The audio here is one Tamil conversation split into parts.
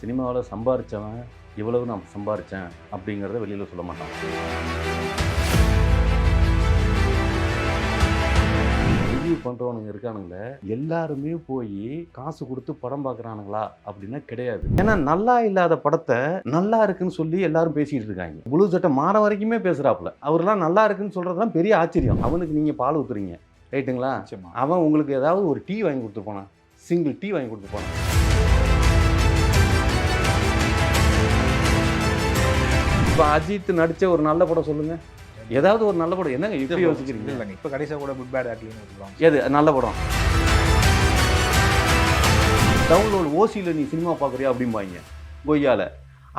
சினிமாவில் சம்பாரிச்சவன் இவ்வளவு நான் சம்பாரிச்சேன் அப்படிங்கிறத வெளியில் சொல்ல மாட்டான். ரிவ்யூ பண்ணுறவனுங்க இருக்கானுங்களே எல்லாருமே போய் காசு கொடுத்து படம் பார்க்குறானுங்களா அப்படின்னா கிடையாது. ஏன்னா நல்லா இல்லாத படத்தை நல்லா இருக்குன்னு சொல்லி எல்லாரும் பேசிட்டு இருக்காங்க. புளு சட்டை மாற வரைக்குமே பேசுகிறாப்புல அவர்லாம் நல்லா இருக்குன்னு சொல்கிறதுலாம் பெரிய ஆச்சரியம். அவனுக்கு நீங்கள் பால் ஊத்துறீங்க. ரைட்டுங்களா? அவன் உங்களுக்கு ஏதாவது ஒரு டீ வாங்கி கொடுத்து போனான். சிங்கிள் டீ வாங்கி கொடுத்து இப்போ அஜித் நடிச்ச ஒரு நல்ல படம் சொல்லுங்க. ஏதாவது ஒரு நல்ல படம். என்னங்க இப்படி யோசிக்கிறீங்க? இல்லைங்க. இப்போ கடைசியாக கூட குட் பேட் ஆக்லின்னு சொல்லுவாங்க எது? நல்ல படம். டவுன்லோட் ஓசியில் நீ சினிமா பார்க்குறியா அப்படிம்பாங்க. கொய்யால.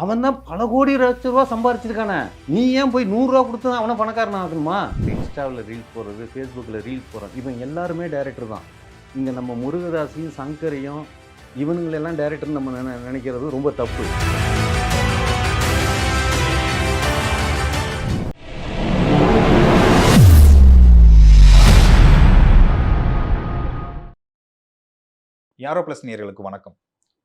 அவன் தான் பல கோடி லட்ச ரூபா சம்பாரிச்சிருக்கானே. நீ ஏன் போய் நூறுரூவா கொடுத்து அவனை பணக்காரன் ஆகணுமா இன்ஸ்டாவில் ரீல்ஸ் போடுறது ஃபேஸ்புக்கில் ரீல்ஸ் போடுறது இவன் எல்லாருமே டைரக்டர் தான். இங்கே நம்ம முருகதாஸையும் சங்கரையும் இவனுங்களெல்லாம் டைரக்டர் நம்ம நினை நினைக்கிறது ரொம்ப தப்பு. யாரோ ப்ளஸ் நேயர்களுக்கு வணக்கம்.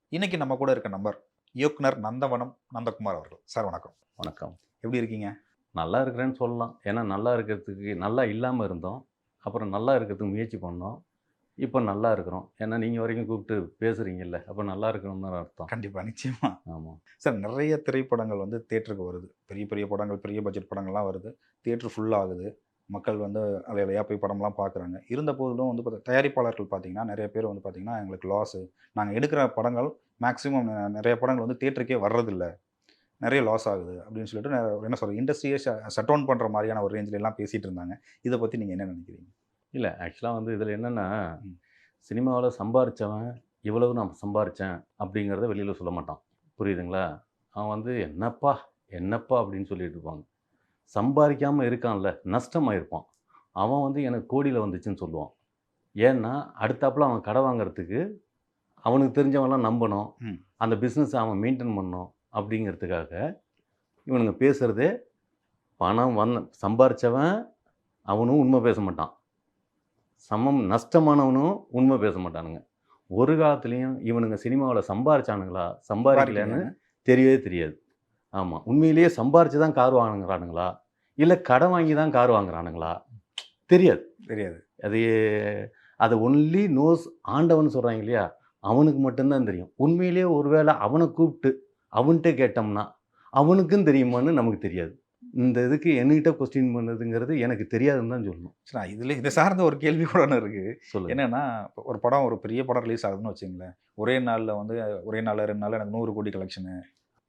இன்னைக்கு நம்ம கூட இருக்க நம்பர் இயக்குனர் நந்தவனம் நந்தகுமார் அவர்கள். சார் வணக்கம். வணக்கம். எப்படி இருக்கீங்க? நல்லா இருக்கிறேன்னு சொல்லலாம். ஏன்னா நல்லா இருக்கிறதுக்கு நல்லா இல்லாமல் இருந்தோம். அப்புறம் நல்லா இருக்கிறதுக்கு முயற்சி பண்ணோம். இப்போ நல்லா இருக்கிறோம். ஏன்னா நீங்கள் வரைக்கும் கூப்பிட்டு பேசுகிறீங்கல்ல அப்போ நல்லா இருக்கணும்னு அர்த்தம். கண்டிப்பா நிச்சயமா. ஆமாம் சார் நிறைய திரைப்படங்கள் வந்து தேட்டருக்கு வருது. பெரிய பெரிய படங்கள் பெரிய பட்ஜெட் படங்கள்லாம் வருது. தேட்டர் ஃபுல் ஆகுது. மக்கள் வந்து அலையலையாக போய் படம்லாம் பார்க்குறாங்க இருந்த போதிலும் வந்து பார்த்தா தயாரிப்பாளர்கள் பார்த்தீங்கன்னா நிறைய பேர் வந்து பார்த்தீங்கன்னா எங்களுக்கு லாஸு நாங்கள் எடுக்கிற படங்கள் மேக்ஸிமம் நிறைய படங்கள் வந்து தேட்டருக்கே வர்றதில்ல. நிறைய லாஸ் ஆகுது அப்படின்னு சொல்லிட்டு என்ன சொல்கிறது இண்டஸ்ட்ரியை ஷட் டவுன் பண்ணுற மாதிரியான ஒரு ரேஞ்சில எல்லாம் பேசிகிட்டு இருந்தாங்க. இதை பற்றி நீங்கள் என்ன நினைக்கிறீங்க? இல்லை ஆக்சுவலாக வந்து இதில் என்னென்னா. சினிமாவில் சம்பாரிச்சவன் இவ்வளவு நான் சம்பாரித்தேன் அப்படிங்கிறத வெளியில் சொல்ல மாட்டான். புரியுதுங்களா? அவன் வந்து என்னப்பா என்னப்பா? அப்படின்னு சொல்லிட்டு இருப்பாங்க. சம்பாதிக்காமல் இருக்கான்ல நஷ்டமாயிருப்பான். அவன் வந்து எனக்கு கோடியில் வந்துச்சுன்னு சொல்லுவான். ஏன்னா அடுத்தாப்புல அவன் கடை வாங்குறதுக்கு அவனுக்கு தெரிஞ்சவன்லாம் நம்பணும். அந்த பிஸ்னஸை அவன் மெயின்டைன் பண்ணணும் அப்படிங்கிறதுக்காக இவனுங்க பேசுகிறதே பணம் வந்த சம்பாரிச்சவன் அவனும் உண்மை பேச மாட்டான். சமம் நஷ்டமானவனும் உண்மை பேச மாட்டானுங்க. ஒரு காலத்துலேயும் இவனுங்க சினிமாவில் சம்பாரிச்சானுங்களா? சம்பாதிக்கலன்னு தெரியவே தெரியாது. ஆமாம் உண்மையிலேயே சம்பாரிச்சு தான் கார் வாங்குறானுங்களா? இல்லை கடன் வாங்கி தான் கார் வாங்குறானுங்களா? தெரியாது. தெரியாது. அது அதை ஒன்லி நோஸ் ஆண்டவன் சொல்கிறாங்க இல்லையா? அவனுக்கு மட்டும்தான் தெரியும். உண்மையிலேயே ஒருவேளை அவனை கூப்பிட்டு அவன்கிட்ட கேட்டோம்னா அவனுக்கும் தெரியுமான்னு நமக்கு தெரியாது. இந்த இதுக்கு என்கிட்ட கொஸ்டின் பண்ணதுங்கிறது எனக்கு தெரியாதுன்னு தான் சொல்லணும். சரி இதில் இதை சார்ந்த ஒரு கேள்வி கூட ஒன்று இருக்குது சொல்லுங்க. என்னன்னா ஒரு படம் ஒரு பெரிய படம் ரிலீஸ் ஆகுதுன்னு வச்சுங்களேன். ஒரே நாளில் வந்து ஒரே நாளில் ரெண்டு நாளில் எனக்கு நூறு கோடி கலெக்ஷனு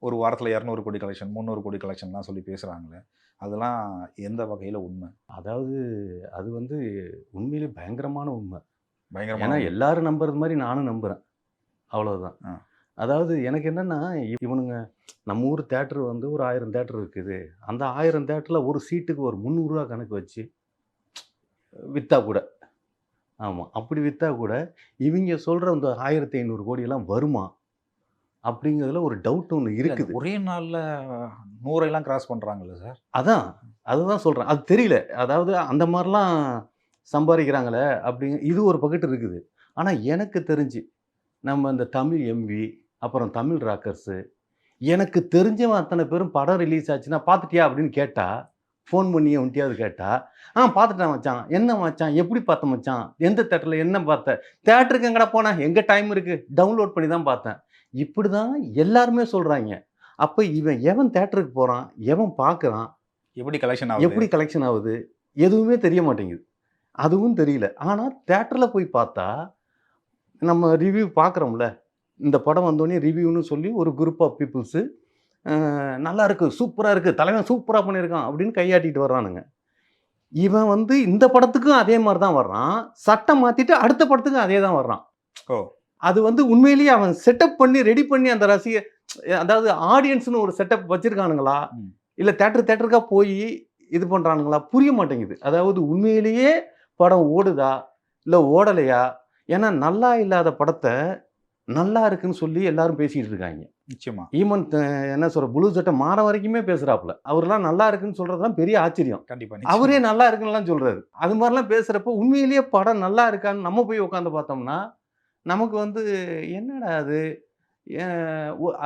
ஒரு வாரத்தில் இரநூறு கோடி கலெக்ஷன் முந்நூறு கோடி கலெக்ஷன்லாம் சொல்லி பேசுகிறாங்களே அதெல்லாம் எந்த வகையில் உண்மை? அதாவது அது வந்து உண்மையிலே பயங்கரமான உண்மை. ஏன்னா பயங்கரமான எல்லாரும் நம்புறது மாதிரி நானும் நம்புகிறேன் அவ்வளவுதான். ஆ. அதாவது எனக்கு என்னன்னா இவனுங்க நம்ம ஊர் தேட்டர் வந்து ஒரு ஆயிரம் தேட்டர் இருக்குது. அந்த ஆயிரம் தேட்டரில் ஒரு சீட்டுக்கு ஒரு முந்நூறுரூவா கணக்கு வச்சு விற்றா கூட. ஆமாம் அப்படி விற்றா கூட இவங்க சொல்கிற அந்த ஆயிரத்தி ஐநூறு கோடியெல்லாம் வருமா? அப்படிங்கிறதுல ஒரு டவுட் ஒன்று இருக்குது. ஒரே நாளில் நூறையெல்லாம் கிராஸ் பண்ணுறாங்கல்ல சார் அதான் அதுதான் சொல்கிறேன் அது தெரியல. அதாவது அந்த மாதிரிலாம் சம்பாதிக்கிறாங்களே அப்படிங்க இது ஒரு பக்கெட் இருக்குது. ஆனால் எனக்கு தெரிஞ்சு நம்ம இந்த தமிழ் எம்பி அப்புறம் தமிழ் ராக்கர்ஸு எனக்கு தெரிஞ்சவன் அத்தனை பேரும் படம் ரிலீஸ் ஆச்சுன்னா பார்த்துட்டியா அப்படின்னு கேட்டா ஃபோன் பண்ணி ஒன்ட்டியாவது கேட்டா ஆ பார்த்துட்டேன் மச்சான். என்ன மச்சான்? எப்படி பார்த்த மச்சான்? எந்த தேட்டரில் என்ன பார்த்த? தேட்டருக்கு எங்கடா போனேன்? எங்கே டைம் இருக்குது டவுன்லோட் பண்ணி தான் பார்த்தேன். இப்படி தான் எல்லாருமே சொல்கிறாங்க அப்போ இவன் எவன் தேட்டருக்கு போகிறான் எவன் பார்க்குறான்? எப்படி கலெக்ஷன் ஆகுது? எப்படி கலெக்ஷன் ஆகுது? எதுவுமே தெரிய மாட்டேங்குது. அதுவும் தெரியல. ஆனால் தேட்டரில் போய் பார்த்தா நம்ம ரிவ்யூ பார்க்குறோம்ல. இந்த படம் வந்தோடனே ரிவ்யூன்னு சொல்லி ஒரு குரூப் ஆஃப் பீப்புள்ஸு நல்லா இருக்கு சூப்பராக இருக்குது தலைவன் சூப்பராக பண்ணியிருக்கான் அப்படின்னு கையாட்டிட்டு வர்றானுங்க. இவன் வந்து இந்த படத்துக்கும் அதே மாதிரி தான் வர்றான். சட்டம் மாற்றிட்டு அடுத்த படத்துக்கும் அதே தான் வர்றான். ஓ. அது வந்து உண்மையிலேயே அவன் செட்டப் பண்ணி ரெடி பண்ணி அந்த ரசிக அதாவது ஆடியன்ஸ்னு ஒரு செட்டப் வச்சிருக்கானுங்களா. இல்லை தேட்டர் தேட்டருக்கா போய் இது பண்ணுறானுங்களா புரிய மாட்டேங்குது. அதாவது உண்மையிலேயே படம் ஓடுதா? இல்லை ஓடலையா? ஏன்னா நல்லா இல்லாத படத்தை நல்லா இருக்குன்னு சொல்லி எல்லாரும் பேசிட்டு இருக்காங்க. நிச்சயமா. ஈமன் என்ன சொல்ற புளு சட்டை மாற வரைக்குமே பேசுறாப்புல. அவர்லாம் நல்லா இருக்குன்னு சொல்றதுலாம் பெரிய ஆச்சரியம். கண்டிப்பாக அவரே நல்லா இருக்குன்னுலாம் சொல்றாரு. அது மாதிரிலாம் பேசுறப்ப உண்மையிலேயே படம் நல்லா இருக்கான்னு நம்ம போய் உட்காந்து பார்த்தோம்னா நமக்கு வந்து என்னடா அது?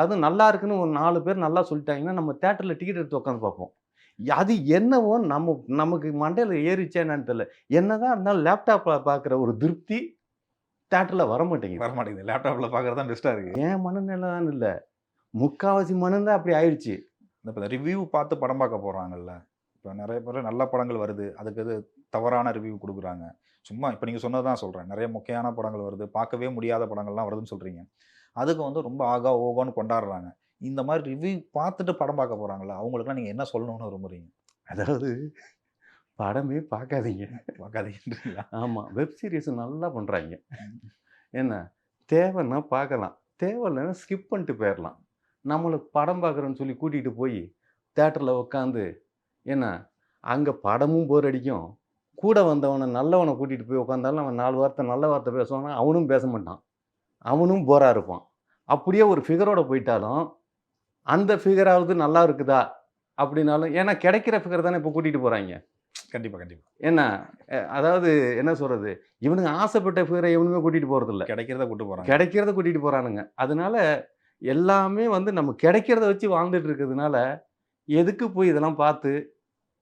அது நல்லா இருக்குன்னு ஒரு நாலு பேர் நல்லா சொல்லிட்டாங்கன்னா நம்ம தேட்டரில் டிக்கெட் எடுத்து உட்காந்து பார்ப்போம். அது என்னவோ நம்ம நமக்கு மண்டையில் ஏறிச்சா என்னன்னு தெரியல. என்னதான் இருந்தாலும் லேப்டாப்பில் பார்க்குற ஒரு திருப்தி தேட்டரில் வர மாட்டேங்குது. வர மாட்டேங்குது லேப்டாப்ல பாக்குறது தான் பெஸ்டா இருக்கு. ஏன் மனநிலைதான் இல்லை. முக்காவாசி மனந்தான் அப்படி ஆயிடுச்சு. இந்த இப்போ ரிவ்யூ பார்த்து படம் பார்க்க போறாங்கல்ல. இப்போ நிறைய பேர் நல்ல படங்கள் வருது. அதுக்கு இது தவறான ரிவ்யூ கொடுக்குறாங்க. சும்மா இப்போ நீங்கள் சொன்னதான் சொல்கிறேன் நிறைய முக்கியமான படங்கள் வருது. பார்க்கவே முடியாத படங்கள்லாம் வருதுன்னு சொல்கிறீங்க அதுக்கு வந்து ரொம்ப ஆகா ஓகோன்னு கொண்டாடுறாங்க. இந்த மாதிரி ரிவ்யூ பார்த்துட்டு படம் பார்க்க போகிறாங்களா அவங்களுக்குலாம் நீங்கள் என்ன சொல்லணும்னு விரும்புறீங்க? அதாவது படமே பார்க்காதீங்க. பார்க்காதீங்களா ஆமாம் வெப் சீரிஸ் நல்லா பண்ணுறாங்க என்ன? தேவைன்னா பார்க்கலாம். தேவையில்லைன்னா ஸ்கிப் பண்ணிட்டு போயிடலாம் நம்மளுக்கு படம் பார்க்குறோன்னு சொல்லி கூட்டிகிட்டு போய் தேட்டரில் உட்காந்து என்ன? அங்கே படமும் போர் அடிக்கும். கூட வந்தவனை நல்லவனை கூட்டிகிட்டு போய் உட்காந்தாலும் அவன் நாலு வார்த்தை நல்ல வார்த்தை பேசுவானா? அவனும் பேச மாட்டான். அவனும் போராக இருப்பான். அப்படியே ஒரு ஃபிகரோட போயிட்டாலும் அந்த ஃபிகராவது நல்லா இருக்குதா? அப்படின்னாலும் ஏன்னா கிடைக்கிற ஃபிகர் தானே இப்போ கூட்டிகிட்டு போகிறாங்க கண்டிப்பாக கண்டிப்பாக என்ன அதாவது என்ன சொல்கிறது இவனுங்க ஆசைப்பட்ட ஃபிகரை இவனுமே கூட்டிகிட்டு போகிறதில்ல கிடைக்கிறத கூட்டு போகிறாங்க கிடைக்கிறத கூட்டிகிட்டு போகிறானுங்க அதனால எல்லாமே வந்து நம்ம கிடைக்கிறத வச்சு வாழ்ந்துட்டு இருக்கிறதுனால எதுக்கு போய் இதெல்லாம் பார்த்து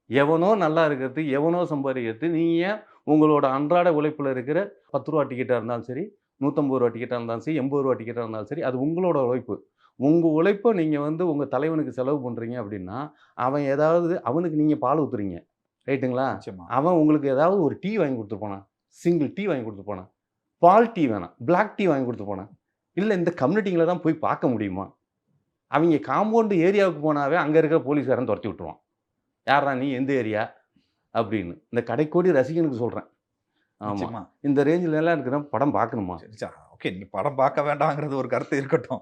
எவனோ நல்லா இருக்கிறது எவனோ சம்பாதிக்கிறது நீங்கள் உங்களோட அன்றாட உழைப்பில் இருக்கிற பத்து ரூபா டிக்கெட்டாக இருந்தாலும் சரி நூற்றம்பது ரூபா டிக்கெட்டாக இருந்தாலும் சரி எண்பது ரூபா டிக்கெட்டாக இருந்தாலும் சரி அது உங்களோட உழைப்பு. உங்கள் உழைப்பை நீங்கள் வந்து உங்கள் தலைவனுக்கு செலவு பண்ணுறீங்க அப்படின்னா அவன் ஏதாவது அவனுக்கு நீங்கள் பால் ஊற்றுறீங்க ரைட்டுங்களா? அவன் உங்களுக்கு ஏதாவது ஒரு டீ வாங்கி கொடுத்து போனான். சிங்கிள் டீ வாங்கி கொடுத்து போனான். பால் டீ வேணாம். பிளாக் டீ வாங்கி கொடுத்து போனான். இல்லை இந்த கம்யூனிட்டிங்களை தான் போய் பார்க்க முடியுமா? அவங்க காம்பவுண்டு ஏரியாவுக்கு போனாவே அங்கே இருக்கிற போலீஸ்காரன் துரத்தி விட்டுருவான். யாரா நீ? எந்த ஏரியா? அப்படின்னு. இந்த கடைக்கோடி ரசிகனுக்கு சொல்கிறேன் ஆமாம் இந்த ரேஞ்சில் எல்லாம் இருக்கிற படம் பார்க்கணுமா? ஓகே நீங்க படம் பார்க்க வேண்டாங்கிறது ஒரு கருத்து இருக்கட்டும்.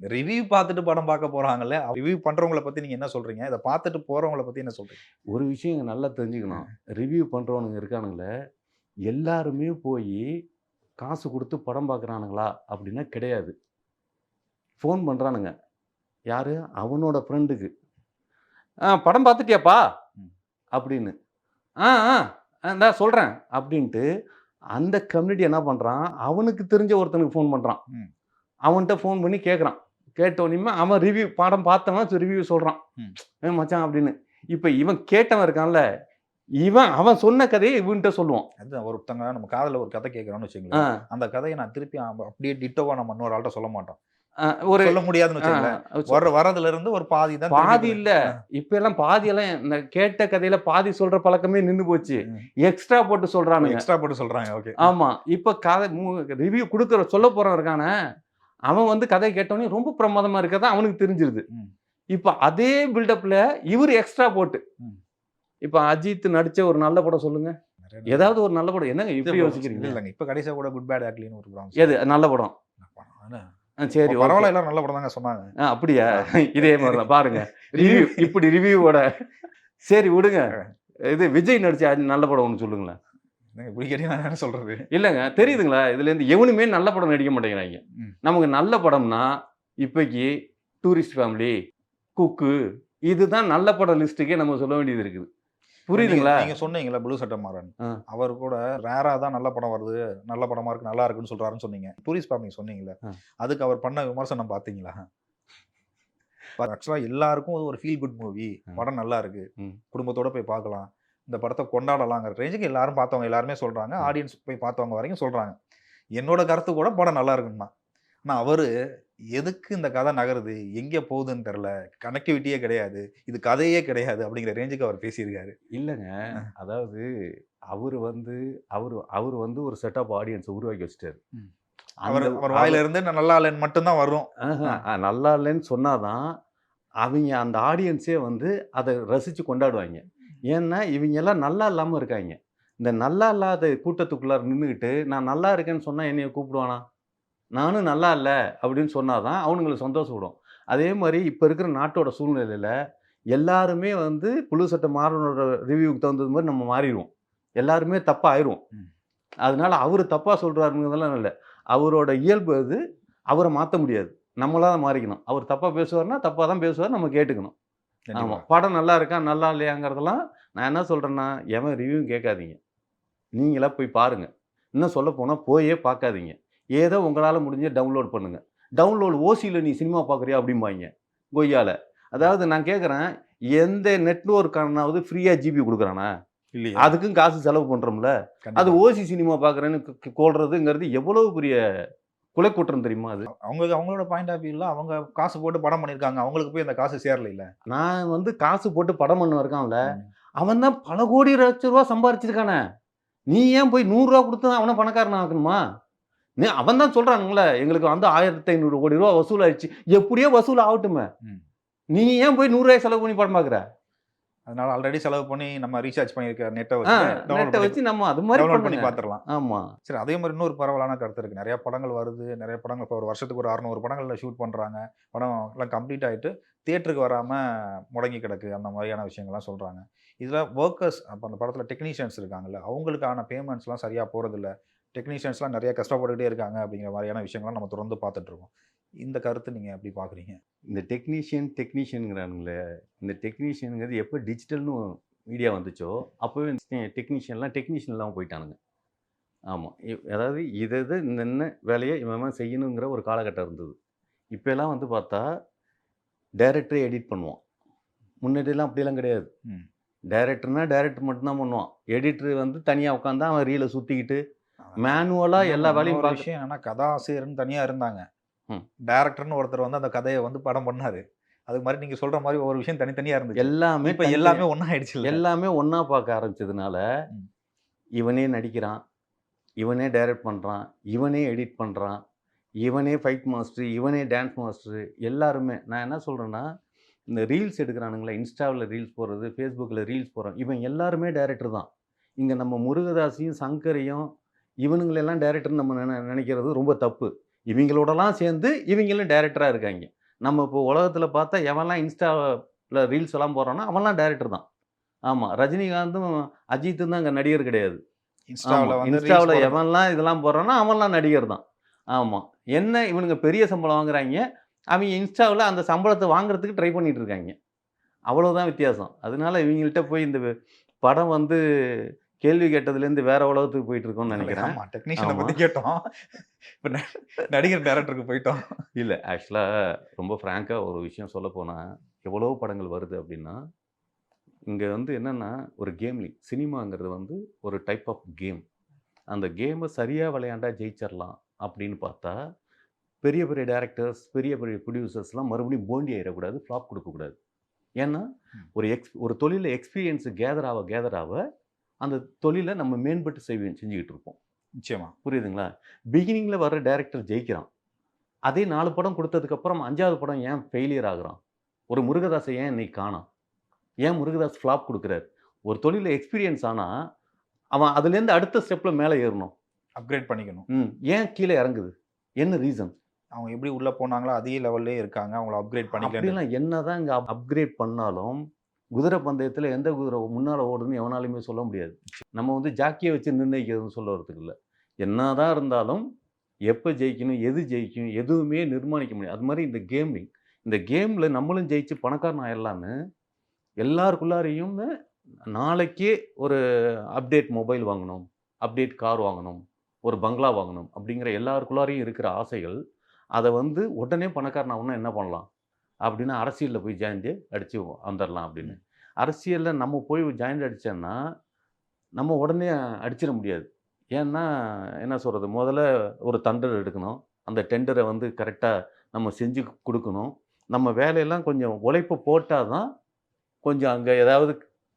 ரிவ்யூ பார்த்துட்டு படம் பார்க்க போறாங்கல்ல ரிவ்யூ பண்றவங்கள பத்தி நீங்க என்ன சொல்றீங்க? இதை பார்த்துட்டு போறவங்கள பத்தி என்ன சொல்றீங்க? ஒரு விஷயம் நல்லா தெரிஞ்சுக்கணும். ரிவ்யூ பண்ணுறவனுங்க இருக்கானுங்களே எல்லாருமே போய் காசு கொடுத்து படம் பார்க்குறானுங்களா அப்படின்னா கிடையாது. ஃபோன் பண்ணுறானுங்க யார்? அவனோட ஃப்ரெண்டுக்கு ஆ படம் பார்த்துட்டியாப்பா. அப்படின்னு. ஆ ஆ இந்தா சொல்கிறேன் அப்படின்ட்டு அந்த கம்யூனிட்டி என்ன பண்ணுறான் அவனுக்கு தெரிஞ்ச ஒருத்தனுக்கு ஃபோன் பண்ணுறான். அவன்கிட்ட ஃபோன் பண்ணி கேட்குறான் கேட்டோன்னே அவன் ரிவ்யூ படம் பார்த்தவன் ரிவ்யூ சொல்கிறான் மச்சான் அப்படின்னு. இப்போ இவன் கேட்டவன் இருக்கான்ல இவன் அவன் சொன்ன கதையை இவன்கிட்ட சொல்லுவான். அதுதான் ஒருத்தங்க நம்ம காதுல ஒரு கதை கேட்கறோம்னு ஆ, வச்சுங்களேன் அந்த கதையை நான் திருப்பி அப்படியே டிட்டோவா நம்ம இன்னொரு ஆள்கிட்ட சொல்ல மாட்டோம். ஒரு சொல்ல முடியாதுன்னு வர வரதுல இருந்து ஒரு பாதி தான் பாதி இல்ல. இப்ப எல்லாம் பாதி எல்லாம் இந்த கேட்ட கதையில பாதி சொல்ற பழக்கமே நின்னு போச்சு. எக்ஸ்ட்ரா போட்டு சொல்றானுங்க. எக்ஸ்ட்ரா போட்டு சொல்றாங்க ஓகே. ஆமா. இப்ப கதை ரிவ்யூ கொடுக்குற சொல்ல போறவன் இருக்கானே அவன் வந்து கதை கேட்டவனே ரொம்ப பிரமாதமா இருக்கதா அவனுக்கு தெரிஞ்சிருது. இப்ப அதே பில்டப்ல இவர் எக்ஸ்ட்ரா போட்டு. இப்ப அஜித் நடிச்ச ஒரு நல்ல படம் சொல்லுங்க. ஏதாவது ஒரு நல்ல படம். என்னங்க இப்படி யோசிக்கிறீங்க? இல்லைங்க. இப்ப கடைசியா கூட குட் பேட் ஆக்லின்னு ஒரு படம் எது? நல்ல படம். சரி. பரவாயில்ல எல்லாரும் நல்ல படம் தாங்க சொன்னாங்க. ஆ, அப்படியா? இதே மாதிரி தான் பாருங்க. ரிவ்யூ இப்படி ரிவ்யூவோட. சரி விடுங்க. இது விஜய் நடிச்ச நல்ல படம் ஒன்று சொல்லுங்களேன். இப்படி கேட்டீங்க நான் என்ன சொல்றது? இல்லைங்க தெரியுதுங்களா? இதுல இருந்து எவனுமே நல்ல படம் நடிக்க மாட்டேங்கிறாங்க. நமக்கு நல்ல படம்னா இப்போக்கி டூரிஸ்ட் ஃபேமிலி குக்கு இதுதான் நல்ல படம் லிஸ்ட்டுக்கே நம்ம சொல்ல வேண்டியது இருக்குது. புரியுதுங்களா நீங்க- சொன்னீங்கல்ல ப்ளூ சட்டை மாறன். அவர் கூட ரேரா தான் நல்ல படம் வருது நல்ல படமா இருக்கு நல்லா இருக்குன்னு சொல்றாருன்னு சொன்னீங்க டூரிஸ்ட் ஃபேமிலி சொன்னீங்கல்ல ஆ. அதுக்கு அவர் பண்ண விமர்சனம் பாத்தீங்களா ஆக்சுவலா எல்லாருக்கும் அது ஒரு ஃபீல் குட் மூவி. படம் நல்லா இருக்கு. குடும்பத்தோட போய் பார்க்கலாம் இந்த படத்தை கொண்டாடலாங்கிற ரேஞ்சுக்கு எல்லாரும் பார்த்தவங்க எல்லாருமே சொல்றாங்க. ஆடியன்ஸ் போய் பார்த்தவங்க வரைக்கும் சொல்றாங்க என்னோட கருத்து கூட படம் நல்லா இருக்குன்னா ஆனா அவரு எதுக்கு இந்த கதை நகருது? எங்க போகுதுன்னு தெரியல கனெக்டிவிட்டியே கிடையாது. இது கதையே கிடையாது அப்படிங்கிற ரேஞ்சுக்கு அவர் பேசியிருக்காரு. இல்லைங்க. அதாவது அவர் வந்து அவர் அவர் வந்து ஒரு செட் ஆஃப் ஆடியன்ஸை உருவாக்கி வச்சிட்டாரு. அவர் அவர் வாயில இருந்து நல்லா இல்லைன்னு மட்டும்தான் வரும். நல்லா இல்லைன்னு சொன்னாதான் அவங்க அந்த ஆடியன்ஸே வந்து அதை ரசித்து கொண்டாடுவாங்க. ஏன்னா இவங்க எல்லாம் நல்லா இல்லாமல் இருக்காங்க. இந்த நல்லா இல்லாத கூட்டத்துக்குள்ளார நின்றுக்கிட்டு நான் நல்லா இருக்கேன்னு சொன்னால் என்னைய கூப்பிடுவானா? நானும் நல்லா இல்லை அப்படின்னு சொன்னாதான் அவனுங்களுக்கு சந்தோஷம் விடும். அதே மாதிரி இப்போ இருக்கிற நாட்டோட சூழ்நிலையில் எல்லாருமே வந்து புழு சட்டை மாறனோட ரிவ்யூக்கு தகுந்தது மாதிரி நம்ம மாறிடுவோம். எல்லாருமே தப்பாக ஆயிடுவோம். அதனால அவர் தப்பாக சொல்கிறாருங்கிறதெல்லாம் இல்லை. அவரோட இயல்பு அது. அவரை மாற்ற முடியாது. நம்மளாக தான் மாறிக்கணும். அவர் தப்பாக பேசுவார்னா தப்பாக தான் பேசுவார் நம்ம கேட்டுக்கணும். ஆமாம் படம் நல்லா இருக்கா நல்லா இல்லையாங்கிறதெல்லாம் நான் என்ன சொல்கிறேன்னா எவன் ரிவ்யூ கேட்காதீங்க. நீங்களா போய் பாருங்கள் இன்னும் சொல்ல போனால் போயே பார்க்காதீங்க. ஏதோ உங்களால் முடிஞ்ச டவுன்லோட் பண்ணுங்கள் டவுன்லோடு ஓசியில் நீ சினிமா பார்க்குறியா அப்படிம்பாங்க. கொய்யால. அதாவது நான் கேட்குறேன் எந்த நெட்ஒர்க்கானாவது ஃப்ரீயாக ஜிபி கொடுக்குறானா? இல்லையா. அதுக்கும் காசு செலவு பண்ணுறோம்ல. அது ஓசி சினிமா பார்க்குறேன்னு கோல்றதுங்கிறது எவ்வளவு பெரிய குலை குற்றம் தெரியுமா அது? அவங்க அவங்களோட பாயிண்ட் ஆஃப் வியூல அவங்க காசு போட்டு படம் பண்ணிருக்காங்க அவங்களுக்கு போய் அந்த காசு சேரல இல்ல நான் வந்து காசு போட்டு படம் பண்ண இருக்கான்ல. அவன் தான் பல கோடி லட்ச ரூபா சம்பாரிச்சிருக்கானே. நீ ஏன் போய் நூறுரூவா கொடுத்து அவனை பணக்காரன் ஆக்கணுமா? நீ அவன் தான் சொல்கிறானுங்களே எங்களுக்கு வந்து ஆயிரத்தி ஐநூறு கோடி ரூபா வசூல் ஆயிடுச்சு எப்படியோ வசூல் ஆகட்டுமே. நீ ஏன் போய் நூறுரூவாய் செலவு பண்ணி படம் பார்க்குற? அதனால ஆல்ரெடி செலவு பண்ணி நம்ம ரீசார்ஜ் பண்ணிருக்க நெட்டை வச்சு நெட்டை வச்சு நம்ம அது மாதிரி பண்ணி பார்த்துடலாம். ஆமா. சரி அதே மாதிரி இன்னொரு பரவலான கருத்து இருக்கு. நிறைய படங்கள் வருது நிறைய படங்கள் இப்போ ஒரு வருஷத்துக்கு ஒரு அறநூறு படங்கள்ல ஷூட் பண்றாங்க. படம் எல்லாம் கம்ப்ளீட் ஆயிட்டு தியேட்டருக்கு வராம முடங்கி கிடக்கு. அந்த மாதிரியான விஷயங்கள்லாம் சொல்றாங்க. இதுல ஒர்க்கர்ஸ் அப்போ அந்த படத்துல டெக்னீஷியன்ஸ் இருக்காங்கல்ல அவங்களுக்கான பேமெண்ட்ஸ்லாம் சரியா போறதில்ல. டெக்னீஷியன்ஸ்லாம் நிறைய கஷ்டப்பட்டுக்கிட்டே இருக்காங்க அப்படிங்கிற மாதிரியான விஷயங்கள்லாம் நம்ம தொடர்ந்து பார்த்துட்டு இருக்கோம் இந்த கருத்து நீங்க எப்படி பாக்குறீங்க இந்த டெக்னீஷியன் டெக்னீஷியனுங்கிறானுங்களே இந்த டெக்னீஷியனுங்கிறது எப்போ டிஜிட்டல்னு மீடியா வந்துச்சோ அப்போவே டெக்னீஷியன்லாம் டெக்னீஷியன் இல்லாமல் போயிட்டானுங்க ஆமாம் அதாவது இது இது இந்த என்ன வேலையை இவன் செய்யணுங்கிற ஒரு காலகட்டம் இருந்தது. இப்போலாம் வந்து பார்த்தா டைரக்டரே எடிட் பண்ணுவான். முன்னாடியெல்லாம் அப்படிலாம் கிடையாது. டைரக்டர்னா டைரக்டர் மட்டும்தான் பண்ணுவான். எடிட்டர் வந்து தனியாக உட்காந்து அவன் ரீலை சுற்றிக்கிட்டு மேனுவலாக எல்லா வேலையும் விஷயம் என்னன்னா கதாசிரியர்னு தனியா இருந்தாங்க. ம். டேரக்டர்னு ஒருத்தர் வந்து அந்த கதையை வந்து படம் பண்ணாரு. அது மாதிரி நீங்க சொல்ற மாதிரி ஒவ்வொரு விஷயம் தனித்தனியா இருந்துச்சு. எல்லாமே இப்ப எல்லாமே ஒண்ணா ஆயிடுச்சு? எல்லாமே ஒன்றா பார்க்க ஆரம்பிச்சதுனால. இவனே நடிக்கிறான். இவனே டைரக்ட் பண்ணுறான் இவனே எடிட் பண்ணுறான் இவனே ஃபைட் மாஸ்டர் இவனே டான்ஸ் மாஸ்டர் எல்லாருமே. நான் என்ன சொல்கிறேன்னா இந்த ரீல்ஸ் எடுக்கிறானுங்களே இன்ஸ்டாவில் ரீல்ஸ் போடுறது ஃபேஸ்புக்கில் ரீல்ஸ் போடுறான் இவன் எல்லாருமே டைரக்டர் தான். இங்கே நம்ம முருகதாஸையும் சங்கரையும் இவனுங்களெல்லாம் டைரக்டர் நம்ம நினை நினைக்கிறது ரொம்ப தப்பு. இவங்களோடலாம் சேர்ந்து இவங்களும் டைரக்டராக இருக்காங்க. நம்ம இப்போ உலகத்தில் பார்த்தா எவன்லாம் இன்ஸ்டாவில் ரீல்ஸ் எல்லாம் போடுறானோ அவன்லாம் டைரக்டர் தான். ஆமாம் ரஜினிகாந்தும் அஜித்தும் தான் அங்கே நடிகர் கிடையாது. இன்ஸ்டாவில். எவன்லாம் இதெல்லாம் போடுறானோ அவன்லாம் நடிகர் தான். ஆமாம் என்ன இவனுங்க பெரிய சம்பளம் வாங்குறாங்க? அவங்க இன்ஸ்டாவில் அந்த சம்பளத்தை வாங்குறதுக்கு ட்ரை பண்ணிட்டு இருக்காங்க. அவ்வளோதான் வித்தியாசம். அதனால இவங்கள்ட்ட போய் இந்த படம் வந்து கேள்வி கேட்டதுலேருந்து வேற உலகத்துக்கு போயிட்டு இருக்கோம்னு நினைக்கிறேன். ஆமா டெக்னீஷியனை. பத்தி கேட்டோம். இப்ப நடிகர் டேரக்டருக்கு போயிட்டோம். இல்லை ஆக்சுவலாக ரொம்ப ஃப்ராங்காக ஒரு விஷயம் சொல்ல போனால் எவ்வளோ படங்கள் வருது அப்படின்னா இங்கே வந்து என்னென்னா ஒரு கேம்லிங் சினிமாங்கிறது வந்து ஒரு டைப் ஆஃப் கேம் அந்த கேமை சரியாக விளையாண்டா ஜெயிச்சிடலாம் அப்படின்னு பார்த்தா பெரிய பெரிய டேரக்டர்ஸ் பெரிய பெரிய ப்ரொடியூசர்ஸ்லாம் மறுபடியும் போண்டி ஆயிடக்கூடாது ஃப்ளாப் கொடுக்கக்கூடாது. ஏன்னா. ஒரு எக்ஸ் ஒரு தொழிலில் எக்ஸ்பீரியன்ஸ் கேதர் ஆக கேதர் ஆக அந்த தொழிலை நம்ம மேம்பட்டு செய்வேன் செஞ்சுக்கிட்டு இருப்போம். நிச்சயமா. புரியுதுங்களா? பிகினிங்கில் வர்ற டேரக்டர் ஜெயிக்கிறான். அதே நாலு படம் கொடுத்ததுக்கப்புறம் அஞ்சாவது படம் ஏன் ஃபெயிலியர் ஆகுறான்? ஒரு முருகதாஸை ஏன் இன்னைக்கு காணோம்? ஏன் முருகதாஸ் ஃப்ளாப் கொடுக்குறாரு? ஒரு தொழிலில் எக்ஸ்பீரியன்ஸ் ஆனால் அவன் அதுலேருந்து அடுத்த ஸ்டெப்பில் மேலே ஏறணும். அப்கிரேட் பண்ணிக்கணும். ம். ஏன் கீழே இறங்குது? என்ன ரீசன் அவங்க எப்படி உள்ள போனாங்களோ அதே லெவல்லே இருக்காங்க. அவங்கள அப்கிரேட் பண்ணிக்கலாம் அப்படிலாம் என்னதான் இங்கே அப்கிரேட் பண்ணாலும் குதிரை பந்தயத்தில் எந்த குதிரை முன்னால் ஓடுதுன்னு எவனாலுமே சொல்ல முடியாது. நம்ம வந்து ஜாக்கியை வச்சு நிர்ணயிக்கிறதுன்னு சொல்ல வரதுக்கு இல்லை. என்னதான் இருந்தாலும் எப்போ ஜெயிக்கணும் எது ஜெயிக்கும் எதுவுமே நிர்மாணிக்க முடியாது. அது மாதிரி இந்த கேமிங் இந்த கேமில் நம்மளும் ஜெயிச்சு பணக்காரன் ஆயிடலான்னு எல்லாருக்குள்ளாரையும் நாளைக்கே ஒரு அப்டேட் மொபைல் வாங்கணும் அப்டேட் கார் வாங்கணும் ஒரு பங்களா வாங்கணும் அப்படிங்கிற எல்லாருக்குள்ளாரையும் இருக்கிற ஆசைகள் அதை வந்து உடனே பணக்காரன் ஆகணும்னா என்ன பண்ணலாம்? அப்படின்னு அரசியலில் போய் ஜாயின்ட் அடித்து வந்துடலாம் அப்படின்னு. அரசியலில் நம்ம போய் ஜாயின்ட் அடித்தோன்னா நம்ம உடனே அடிச்சிட முடியாது. ஏன்னா என்ன சொல்கிறது முதல்ல ஒரு தண்டர் எடுக்கணும். அந்த டெண்டரை வந்து கரெக்டாக நம்ம செஞ்சு கொடுக்கணும். நம்ம வேலையெல்லாம் கொஞ்சம் உழைப்பு போட்டால் தான் கொஞ்சம் அங்கே ஏதாவது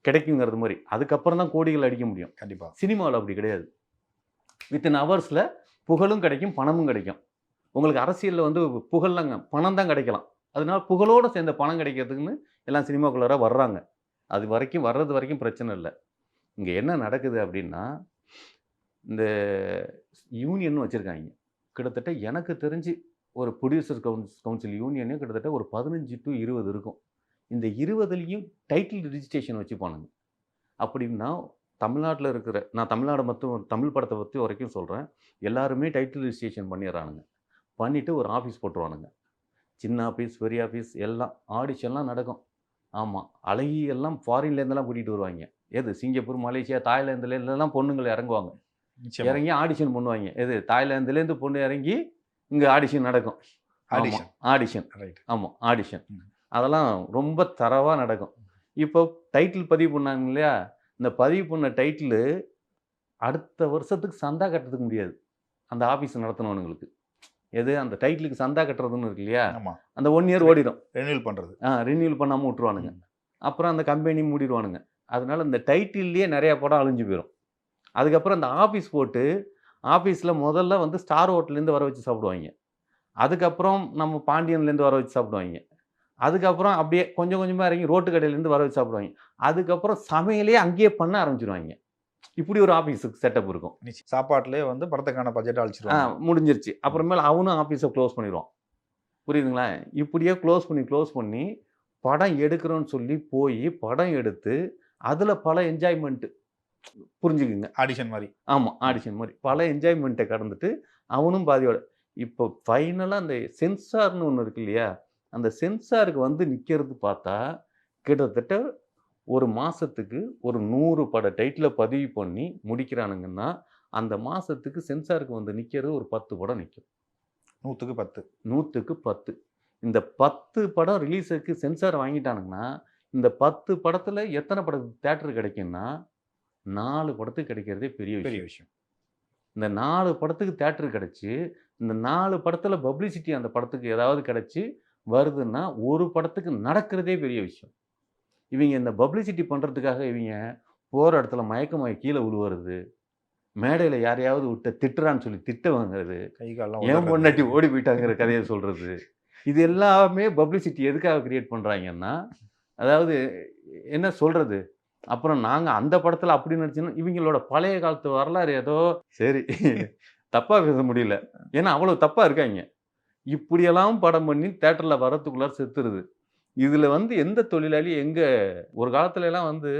கிடைக்குங்கிறது மாதிரி. அதுக்கப்புறம் தான் கோடிகள் அடிக்க முடியும். கண்டிப்பா. சினிமாவில் அப்படி கிடையாது. வித்தின் ஹவர்ஸில் புகழும் கிடைக்கும் பணமும் கிடைக்கும். உங்களுக்கு அரசியலில் வந்து புகழ்லாங்க பணம் தான் கிடைக்கலாம். அதனால புகழோடு சேர்ந்த பணம் கிடைக்கிறதுக்குன்னு எல்லாம் சினிமாக்குள்ளார வர்றாங்க. அது வரைக்கும் வர்றது வரைக்கும் பிரச்சனை இல்லை. இங்கே என்ன நடக்குது அப்படின்னா இந்த யூனியன் வச்சுருக்காங்க. கிட்டத்தட்ட எனக்கு தெரிஞ்சு ஒரு ப்ரொடியூசர் கவுன்ஸ் கவுன்சில் யூனியனே கிட்டத்தட்ட ஒரு பதினஞ்சு டு இருபது இருக்கும். இந்த இருபதுலேயும் டைட்டில் ரிஜிஸ்ட்ரேஷன் வச்சுப்பானுங்க அப்படின்னா தமிழ்நாட்டில் இருக்கிற நான் தமிழ்நாடு மட்டும் தமிழ் படத்தை பற்றி வரைக்கும் சொல்கிறேன் எல்லாருமே டைட்டில் ரிஜிஸ்ட்ரேஷன் பண்ணிடுறானுங்க. பண்ணிவிட்டு ஒரு ஆஃபீஸ் போட்டுருவானுங்க. சின்ன ஆஃபீஸ் பெரிய ஆஃபீஸ் எல்லாம் ஆடிஷன்லாம் நடக்கும். ஆமாம் அழகி எல்லாம் ஃபாரின்லேருந்தெல்லாம் கூட்டிகிட்டு வருவாங்க. எது சிங்கப்பூர் மலேசியா தாய்லாந்துலேருந்தெல்லாம் பொண்ணுங்கள் இறங்குவாங்க. இறங்கி ஆடிஷன் பண்ணுவாங்க. எது தாய்லாந்துலேருந்து பொண்ணு இறங்கி இங்கே ஆடிஷன் நடக்கும். ஆடிஷன் ஆடிஷன் ரைட் ஆமாம் ஆடிஷன். அதெல்லாம் ரொம்ப தரவாக நடக்கும். இப்போ டைட்டில் பதிவு பண்ணாங்க இல்லையா? இந்த பதிவு பண்ண டைட்டிலு அடுத்த வருஷத்துக்கு சந்தா கட்டுறதுக்கு முடியாது. அந்த ஆஃபீஸ் நடத்தினவனுங்களுக்கு எது? அந்த டைட்டிலுக்கு சந்தா கட்டுறதுன்னு இருக்கு இல்லையா? அந்த ஒன் இயர் ஓடிடும் ரெனியூல் பண்றது. ஆ ரினியூல் பண்ணாமல் விட்ருவானுங்க அப்புறம் அந்த கம்பெனி மூடிடுவானுங்க அதனால இந்த டைட்டில்லையே நிறைய படம் அழிஞ்சு போயிடும் அதுக்கப்புறம் அந்த ஆஃபீஸ் போட்டு ஆஃபீஸில் முதல்ல வந்து ஸ்டார் ஹோட்டல்லேருந்து வர வச்சு சாப்பிடுவாங்க. அதுக்கப்புறம் நம்ம பாண்டியன்லேருந்து வர வச்சு சாப்பிடுவாங்க. அதுக்கப்புறம் அப்படியே கொஞ்சம் கொஞ்சமாக இறங்கி ரோட்டு கடையிலேருந்து வர வச்சு சாப்பிடுவாங்க. அதுக்கப்புறம் சமையலே அங்கேயே பண்ண ஆரம்பிச்சிருவாங்க. இப்படி ஒரு ஆஃபீஸுக்கு செட்டப் இருக்கும். நிச்சயம். சாப்பாட்டுலயே வந்து படத்துக்கான பட்ஜெட் ஆ அழிச்சிருவாங்க. முடிஞ்சிருச்சு. அப்புறமேல அவனும் ஆஃபீஸை க்ளோஸ் பண்ணிடுவான் புரியுதுங்களா? இப்படியே க்ளோஸ் பண்ணி க்ளோஸ் பண்ணி படம் எடுக்கிறோன்னு சொல்லி போய் படம் எடுத்து அதில் பல என்ஜாய்மெண்ட்டு புரிஞ்சுக்குங்க. ஆடிஷன் மாதிரி. ஆமாம் ஆடிஷன் மாதிரி. பல என்ஜாய்மெண்ட்டை கடந்துட்டு அவனும் பாதியோட. இப்போ ஃபைனலாக அந்த சென்சார்னு ஒன்று இருக்கு இல்லையா? அந்த சென்சாருக்கு வந்து நிற்கிறது பார்த்தா கிட்டத்தட்ட ஒரு மாதத்துக்கு ஒரு நூறு பட டைட்டிலை பதிவு பண்ணி முடிக்கிறானுங்கன்னா அந்த மாதத்துக்கு சென்சாருக்கு வந்து நிற்கிறது ஒரு பத்து படம் நிற்கும் நூத்துக்கு பத்து. நூற்றுக்கு பத்து. இந்த பத்து படம் ரிலீஸுக்கு சென்சார் வாங்கிட்டானுங்கன்னா இந்த பத்து படத்தில் எத்தனை படத்துக்கு தேட்டர் கிடைக்கும்னா நாலு படத்துக்கு கிடைக்கிறதே பெரிய பெரிய விஷயம். இந்த நாலு படத்துக்கு தேட்டர் கிடச்சி இந்த நாலு படத்தில் பப்ளிசிட்டி அந்த படத்துக்கு ஏதாவது கிடச்சி வருதுன்னா ஒரு படத்துக்கு நடக்கிறதே பெரிய விஷயம். இவங்க இந்த பப்ளிசிட்டி பண்ணுறதுக்காக இவங்க போகிற இடத்துல மயக்கமாய் கீழே விழுவுறது மேடையில் யாரையாவது விட்ட திட்டுறான்னு சொல்லி திட்ட வாங்குறது கை கால்லாம் ஏன். பொண்டாட்டி ஓடி போயிட்டாங்கிற கதையை சொல்கிறது இது எல்லாமே பப்ளிசிட்டி எதுக்காக கிரியேட் பண்ணுறாங்கன்னா அதாவது என்ன சொல்கிறது அப்புறம் நாங்கள் அந்த படத்தில் அப்படி நடிச்சோன்னா இவங்களோட பழைய காலத்து வரலாறு ஏதோ சரி தப்பாக பேச முடியல. ஏன்னா அவ்வளோ தப்பாக இருக்காங்க. இப்படியெல்லாம் படம் பண்ணி தேட்டரில் வரத்துக்குள்ளார செத்துருது. இதில் வந்து எந்த தொழிலாளி எங்கே ஒரு காலத்துல எல்லாம் வந்து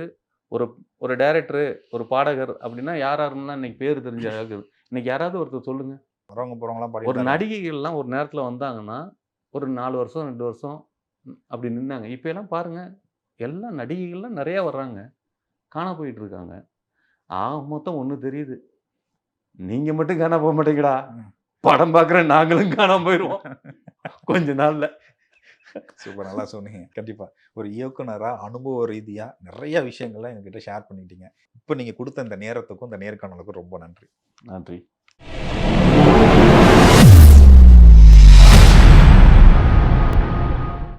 ஒரு ஒரு டைரக்டரு ஒரு பாடகர் அப்படின்னா யார் யாருன்னா இன்னைக்கு பேர் தெரிஞ்ச அளவுக்கு. இன்னைக்கு யாராவது ஒருத்தர் சொல்லுங்க. வரவங்க போறவங்கலாம் ஒரு நடிகைகள்லாம் ஒரு நேரத்தில் வந்தாங்கன்னா ஒரு நாலு வருஷம் ரெண்டு வருஷம் அப்படி நின்னாங்க. இப்போ எல்லாம் பாருங்க எல்லா நடிகைகள்லாம் நிறையா வர்றாங்க காண போயிட்டு இருக்காங்க ஆக மொத்தம் ஒன்று தெரியுது. நீங்கள் மட்டும் காண போக மாட்டீங்கடா. படம் பார்க்குற நாங்களும் காணாம போயிடுவோம் கொஞ்ச நாள்ல. சூப்பர் நல்லா சொன்னீங்க. கண்டிப்பாக ஒரு இயக்குனராக அனுபவ ரீதியாக நிறைய விஷயங்கள்லாம் எங்ககிட்ட ஷேர் பண்ணிட்டீங்க. இப்போ நீங்கள் கொடுத்த இந்த நேரத்துக்கும் இந்த நேர்காணலுக்கும் ரொம்ப நன்றி. நன்றி.